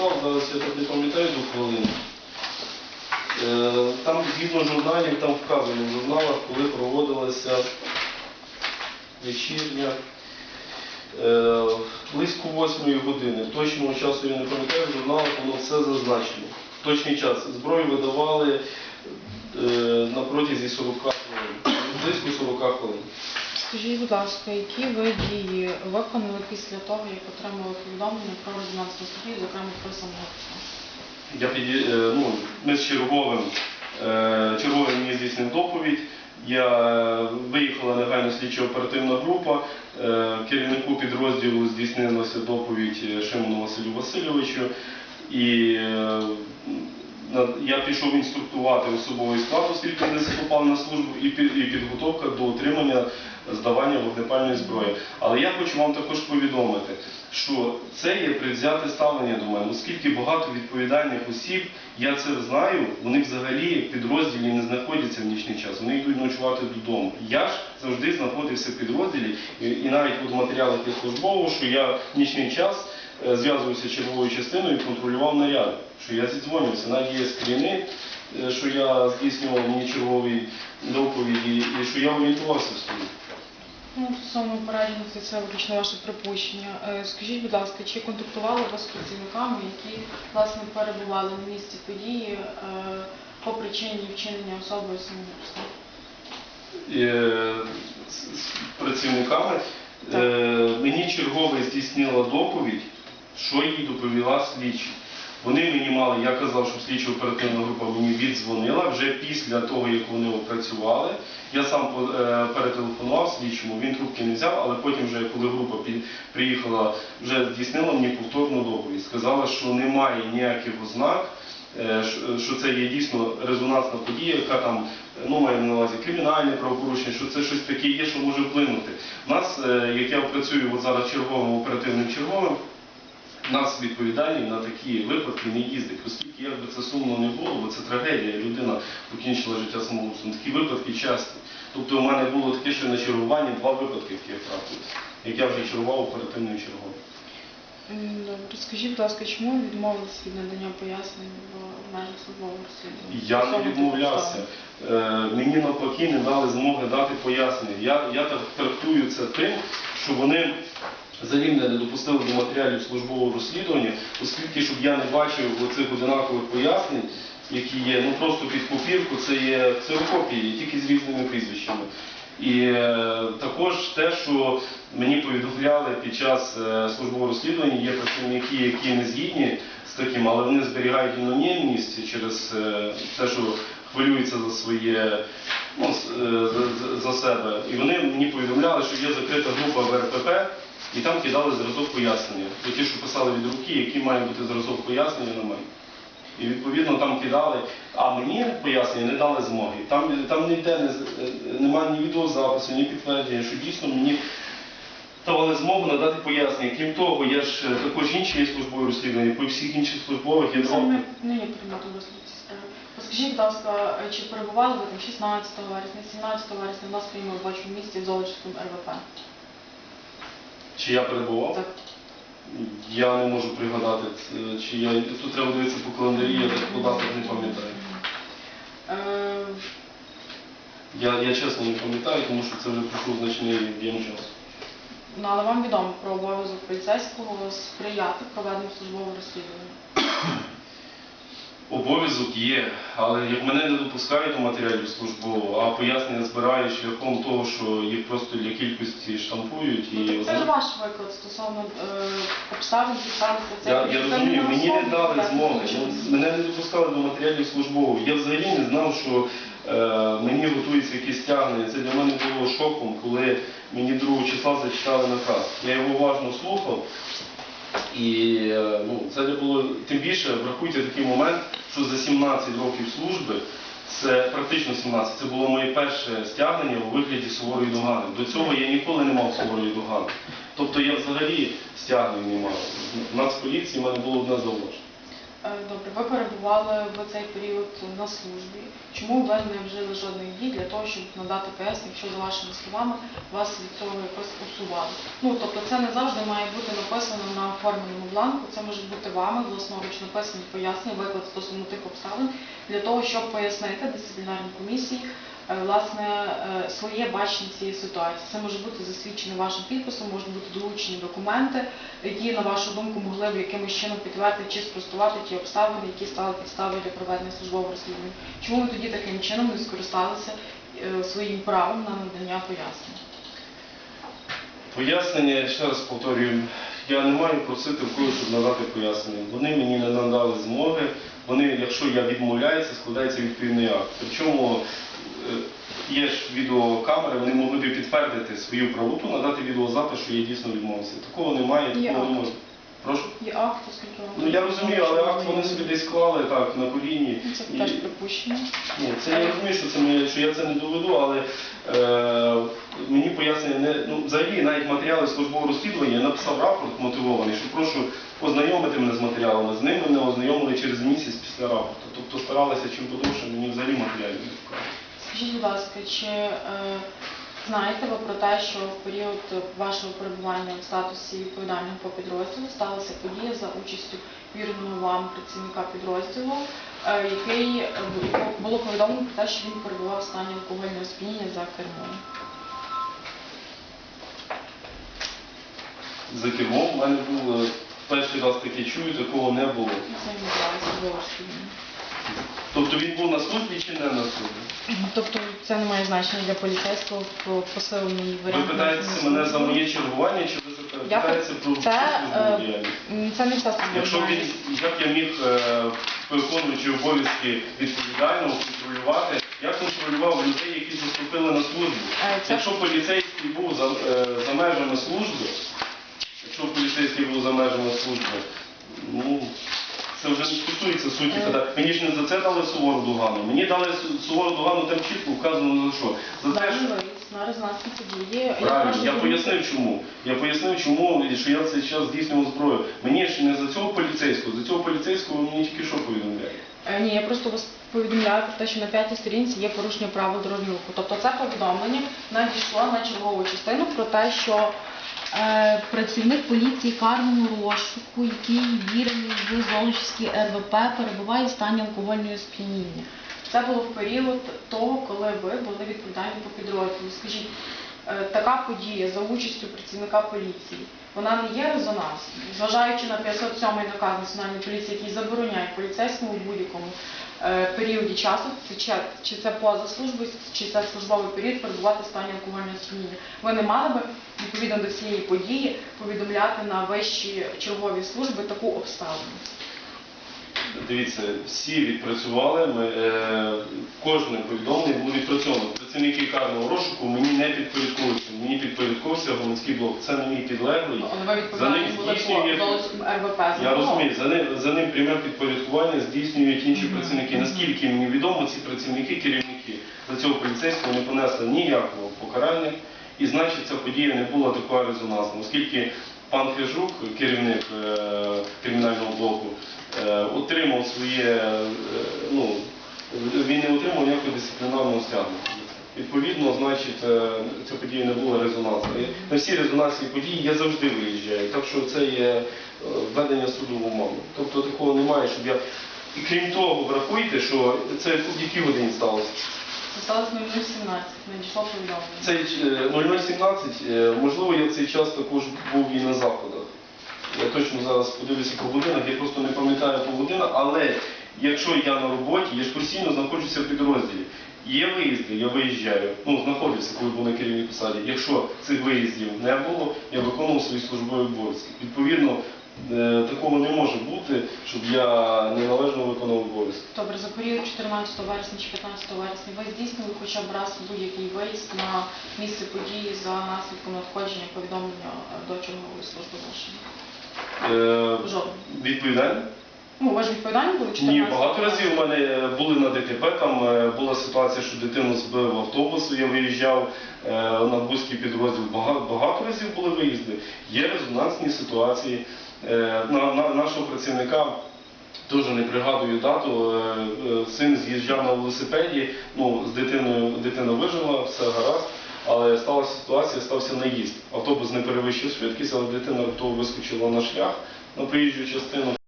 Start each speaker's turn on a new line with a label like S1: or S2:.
S1: надіслав, зараз я так не пам'ятаю до хвилини. Е, Там згідно журналів, там вказано в журналах, коли проводилася вечірня. Е, Близько 8 години. Точного часу я не пам'ятаю, в журналах воно все зазначено. Точний час. Зброю видавали е, на протязі 40 хвилин. Близько 40 хвилин.
S2: Скажіть, будь ласка, які ви дії виконали після того, як отримали повідомлення про резонансну статті, зокрема про самогубство?
S1: Я піді... е, ну, ми з черговим, е, черговий мені здійснив доповідь. Я е, виїхала негайно слідчо оперативна група. Керівнику підрозділу здійснилася доповідь Шимону Василю Васильовичу. І я пішов інструктувати особовий склад, оскільки вони попали на службу, і підготовка до отримання здавання вогнепальної зброї. Але я хочу вам також повідомити, що це є предвзяте ставлення до мене, оскільки багато відповідальних осіб, я це знаю, вони взагалі в підрозділі не знаходяться в нічний час, вони йдуть ночувати додому. Я ж завжди знаходився в підрозділі, і, навіть от в матеріалах є службово, що я в нічний час е, зв'язувався з черговою частиною і контролював наряди, що я зідзвонювався, навіть є скріни, е, що я здійснював мені чергові доповіді, і що я орієнтувався в службі.
S2: Ну, стосовно пораненості, це виключно ваше припущення. Е, Скажіть, будь ласка, чи контактували ви з працівниками, які власне перебували на місці події е, по причині вчинення особою самогубства?
S1: е, з працівниками. Е, Мені черговий здійснила доповідь, що їй доповіла слідчі. Вони мені мали, я казав, що слідчо оперативна група мені віддзвонила вже після того, як вони опрацювали. Я сам е, перетелефонував слідчому, він трубки не взяв, але потім, вже коли група приїхала, вже здійснила мені повторну доповідь. Сказала, що немає ніяких ознак, е, що- це є дійсно резонансна подія, яка там ну, маю на увазі кримінальне правопорушення, що це щось таке є, що може вплинути. У нас, е, як я працюю от зараз черговим оперативним черговим, нас відповідальний на такі випадки не їздить, оскільки як би це сумно не було, бо це трагедія, людина покінчила життя самогубством. Такі випадки часті. Тобто у мене було таке, що на чергуванні два випадки такі трапилися, як я вже чергував.
S2: М, Добре, скажіть, будь ласка, чому ви відмовились від надання пояснень в межах службового розслідування?
S1: Я не відмовлявся. Е. Мені навпаки не дали змоги дати пояснення. Я, я так трактую це тим, що вони взагалі не допустили до матеріалів службового розслідування, оскільки щоб я не бачив оцих одинакових пояснень, які є, ну просто під копірку, це є ксерокопії, тільки з різними прізвищами. І е, також те, що мені повідомляли під час е, службового розслідування, є працівники, які не згідні з таким, але вони зберігають анонімність через е, те, що хвилюються за своє ну, е, за, за- себе. І вони мені повідомляли, що є закрита група в РПП, і там кидали зразок пояснення. Ті, ті, що писали від руки, які має бути зразок пояснення на мене. І відповідно там кидали, а мені пояснення не дали змоги. Там, там ніде не, з- е, немає ні відеозапису, ні підтвердження, що дійсно мені давали змогу надати пояснення. Крім того, я ж е, також інші є службові розслідування, по всіх інших службових є
S2: Це не, не є предметом справи. Скажіть, будь ласка, е, чи перебували ви там 16 вересня, 17 вересня в нас в своєму робочому місці в Золочівському РВП?
S1: Чи я перебував?
S2: Так.
S1: Я не можу пригадати, це, чи я тут треба дивитися по календарі, я так по датах не пам'ятаю.
S2: Е,
S1: Я, я чесно не пам'ятаю, тому що це вже пройшов значний об'єм часу.
S2: Ну, але вам відомо про обов'язок поліцейського сприяти проведенню службового розслідування.
S1: Обов'язок є, але як мене не допускають до матеріалів службового, а пояснення збирають шляхом того, що їх просто для кількості штампують і
S2: Ну, Це ж ваш виклад стосовно е, обставин, це.
S1: Я, я розумію, мені не дали змоги. ну, Мене не допускали до матеріалів службових. Я взагалі не знав, що е, мені готується якесь стягнення. Це для мене було шоком, коли мені 2 числа зачитали наказ. Я його уважно слухав. І е, ну, це не було тим більше, врахуйте такий момент, що за 17 років служби, це практично 17, це було моє перше стягнення у вигляді суворої догани. До цього я ніколи не мав суворої догани. Тобто я взагалі стягнень не мав. В Нацполіції в мене було одне зауваження.
S2: Е, Добре, ви перебували в цей період на службі. Чому ви не вжили жодних дій для того, щоб надати пояснення, якщо за вашими словами вас від цього якось усували? Ну тобто це не завжди має бути написано на оформленому бланку. Це може бути вами власноруч написані пояснення, виклад стосовно тих обставин для того, щоб пояснити дисциплінарній комісії власне е, своє бачення цієї ситуації. Це може бути засвідчено вашим підписом, можуть бути долучені документи, які, на вашу думку, могли б якимось чином підтвердити чи спростувати ті обставини, які стали підставою для проведення службового розслідування. Чому ви тоді таким чином не скористалися е, своїм правом на надання пояснень?
S1: Пояснення, ще раз повторюю, я не маю просити в когось, щоб надати пояснення. Вони мені не надали змоги. Вони, якщо я відмовляюся, складається відповідний акт. Причому е, є ж відеокамери, вони могли б підтвердити свою правоту, надати відеозапис, що я дійсно відмовився. Такого немає, такого не
S2: акт.
S1: Прошу.
S2: Є акт, оскільки вам
S1: Ну я розумію, але акт вони собі десь склали так на коліні.
S2: Ну, Це
S1: І-
S2: теж припущення.
S1: ні, це я розумію, що це моє, що я це не доведу, але е, мені пояснення не ну взагалі навіть матеріали службового розслідування я написав рапорт мотивований, що прошу ознайомити мене з матеріалами. З ними мене ознайомили через місяць після рапорту. Тобто старалися чим подовше, мені взагалі матеріалів не цікаво.
S2: Скажіть, будь ласка, чи е, знаєте ви про те, що в період вашого перебування в статусі відповідального по підрозділу сталася подія за участю вірного вам працівника підрозділу, е, який е, було повідомлено про те, що він перебував в стані алкогольного сп'яніння за кермом?
S1: За кермом в мене було перший раз таке чую, такого не було.
S2: Це не розслідування.
S1: Тобто він був на службі чи не на службі?
S2: Тобто це не має значення для поліцейського в посиленій
S1: Ви
S2: варіант.
S1: питаєтеся мене за моє чергування, чи ви
S2: Я
S1: питаєтеся про
S2: це,
S1: службову
S2: е,
S1: діяльність?
S2: М, Це не вся
S1: Якщо він, як я міг, е, виконуючи обов'язки відповідально контролювати, я контролював людей, які заступили на службу.
S2: Е, це-
S1: Якщо поліцейський був за, е, за межами служби, якщо поліцейський був за межами служби, ну це вже не стосується суті.
S2: Е.
S1: Мені ж не за це дали сувору догану. Мені дали су- сувору догану там чітко вказано за що. За те, що
S2: Даний виїзд на резонансні події.
S1: Правильно, я пояснив чому. Я пояснив, чому і що я цей час здійснював зброю. Мені ж не за цього поліцейського, за цього поліцейського мені тільки що повідомляєте.
S2: Е, Ні, я просто вас повідомляю про те, що на п'ятій сторінці є порушення правил дорожнього руху. Тобто це повідомлення надійшло на чергову частину про те, що працівник поліції карного розшуку, який вірений в Золочівській РВП, перебуває в стані алкогольного сп'яніння. Це було в період того, коли ви були відповідальні по підрозділу. Скажіть, е, така подія за участю працівника поліції, вона не є резонансною, зважаючи на 507 наказ Національної поліції, який забороняє поліцейському в будь-якому е, періоді часу, чи це поза службою, чи це службовий період перебувати в стані алкогольного сп'яніння. Ви не мали би відповідно до цієї події повідомляти на вищі чергові служби таку обставину.
S1: Дивіться, всі відпрацювали, ми, е, кожне повідомлення було відпрацьовано. Працівники карного розшуку мені не підпорядковуються. Мені підпорядковувався громадський блок. Це не мій підлеглий.
S2: Ну, Але ви
S1: За ним здійснює-
S2: РВП.
S1: Я розумію, за ним, за ним пряме підпорядкування здійснюють інші
S2: Мгм.
S1: працівники. Наскільки мені відомо, ці працівники, керівники за цього поліцейського не понесли ніякого покарання, і значить ця подія не була такою резонансною, оскільки пан Хижук, керівник е, кримінального блоку, е, отримав своє, е, ну, він не отримав ніякого дисциплінарного стягнення. Відповідно, значить, ця подія не була резонансною. На всі резонансні події я завжди виїжджаю. Так що це є введення суду в оману. Тобто такого немає, щоб я. І крім того, врахуйте, що це в якій годині сталося.
S2: Сталося 0017, надійшло повідомлення.
S1: Цей е, 0017, е, можливо, я в цей час також був і на заходах. Я точно зараз подивлюся по годинах, я просто не пам'ятаю по годинах, але якщо я на роботі, я ж постійно знаходжуся в підрозділі. Є виїзди, я виїжджаю, ну знаходився, коли був на керівній посаді. Якщо цих виїздів не було, я виконував свої службові обов'язки. Відповідно, такого не може бути, щоб я неналежно виконав обов'язки.
S2: Добре, за період 14 вересня чи 15 вересня ви здійснили хоча б раз будь-який виїзд на місце події за наслідком надходження повідомлення е, до чергової служби вашої?
S1: Е,
S2: Жодного.
S1: Відповідально?
S2: Ну, ви ж відповідальні були 14
S1: Ні, багато разів у мене були на ДТП, там е, була ситуація, що дитину збив автобус, я виїжджав е, на бузький підрозділ. Багато, багато разів були виїзди. Є резонансні ситуації. Е, На, на, нашого працівника Теж не пригадую дату. е, е, Син з'їжджав на велосипеді, ну, з дитиною дитина вижила, все гаразд. Але сталася ситуація, стався наїзд. Автобус не перевищив швидкість, але дитина раптово вискочила на шлях на проїжджу частину.